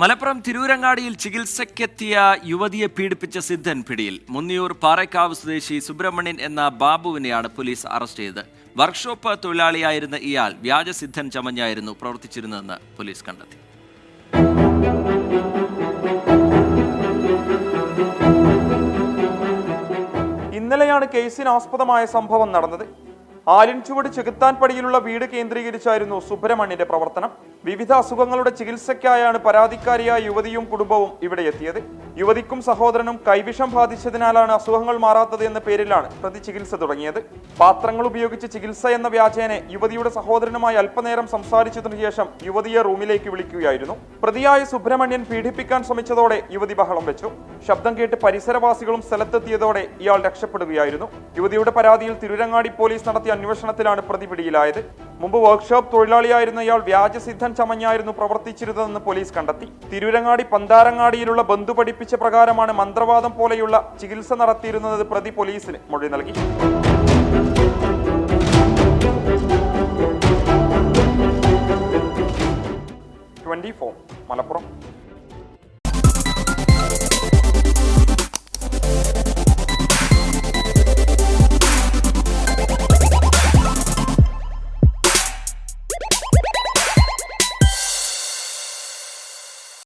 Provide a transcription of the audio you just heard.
മലപ്പുറം തിരൂരങ്ങാടിയിൽ ചികിത്സയ്ക്കെത്തിയ യുവതിയെ പീഡിപ്പിച്ച സിദ്ധൻ പിടിയിൽ. മുന്നിയൂർ പാറയ്ക്കാവ് സ്വദേശി സുബ്രഹ്മണ്യൻ എന്ന ബാബുവിനെയാണ് പോലീസ് അറസ്റ്റ് ചെയ്തത്. വർക്ക്ഷോപ്പ് തൊഴിലാളിയായിരുന്ന ഇയാൾ വ്യാജ സിദ്ധൻ ചമഞ്ഞായിരുന്നു പ്രവർത്തിച്ചിരുന്നതെന്ന് പോലീസ് കണ്ടെത്തി. ഇന്നലെയാണ് കേസിന് ആസ്പദമായ സംഭവം നടന്നത്. ആലിൻചുവട് ചെകുത്താൻപടിയിലുള്ള വീട് കേന്ദ്രീകരിച്ചായിരുന്നു സുബ്രഹ്മണ്യന്റെ പ്രവർത്തനം. വിവിധ അസുഖങ്ങളുടെ ചികിത്സയ്ക്കായാണ് പരാതിക്കാരിയായ യുവതിയും കുടുംബവും ഇവിടെ എത്തിയത്. യുവതിക്കും സഹോദരനും കൈവിഷം ബാധിച്ചതിനാലാണ് അസുഖങ്ങൾ മാറാത്തത് എന്ന പേരിലാണ് പ്രതി ചികിത്സ തുടങ്ങിയത്. പാത്രങ്ങൾ ഉപയോഗിച്ച് ചികിത്സ എന്ന വ്യാജേനെ യുവതിയുടെ സഹോദരനുമായി അല്പനേരം സംസാരിച്ചതിനു ശേഷം യുവതിയെ റൂമിലേക്ക് വിളിക്കുകയായിരുന്നു. പ്രതിയായ സുബ്രഹ്മണ്യൻ പീഡിപ്പിക്കാൻ ശ്രമിച്ചതോടെ യുവതി ബഹളം വെച്ചു. ശബ്ദം കേട്ട് പരിസരവാസികളും സ്ഥലത്തെത്തിയതോടെ ഇയാൾ രക്ഷപ്പെടുകയായിരുന്നു. യുവതിയുടെ പരാതിയിൽ തിരുരങ്ങാടി പോലീസ് നടത്തിയ അന്വേഷണത്തിലാണ് പ്രതി പിടിയിലായത്. മുമ്പ് വർക്ക്ഷോപ്പ് തൊഴിലാളിയായിരുന്ന ഇയാൾ വ്യാജസിദ്ധൻ ചമഞ്ഞായിരുന്നു പ്രവർത്തിച്ചിരുന്നതെന്ന് പോലീസ് കണ്ടെത്തി. തിരുരങ്ങാടി പന്താരങ്ങാടിയിലുള്ള ബന്ധു പഠിപ്പിച്ച പ്രകാരമാണ് മന്ത്രവാദം പോലെയുള്ള ചികിത്സ നടത്തിയിരുന്നത് പ്രതി പോലീസിന് മൊഴി നൽകി. Twenty four Malappuram.